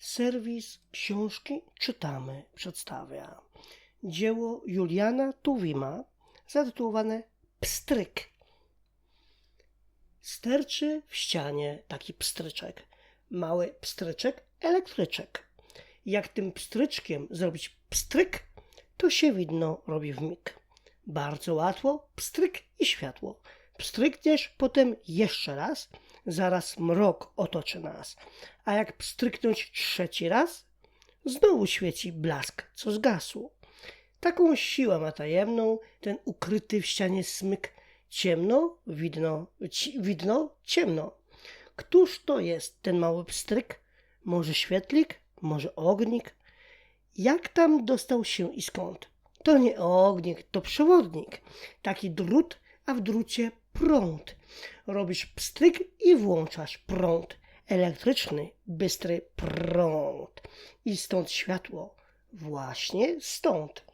Serwis Książki Czytamy przedstawia dzieło Juliana Tuwima zatytułowane Pstryk. Sterczy w ścianie taki pstryczek. Mały pstryczek, elektryczek. Jak tym pstryczkiem zrobić pstryk, to się widno robi w mig. Bardzo łatwo, pstryk i światło. Pstrykniesz, potem jeszcze raz, zaraz mrok otoczy nas. A jak pstryknąć trzeci raz, znowu świeci blask, co zgasło. Taką siłę ma tajemną ten ukryty w ścianie smyk. Ciemno, widno, ci, widno, ciemno. Któż to jest ten mały pstryk? Może świetlik? Może ognik? Jak tam dostał się i skąd? To nie ognik, to przewodnik. Taki drut, a w drucie prąd. Robisz pstryk i włączasz prąd. Elektryczny, bystry prąd. I stąd światło. Właśnie stąd.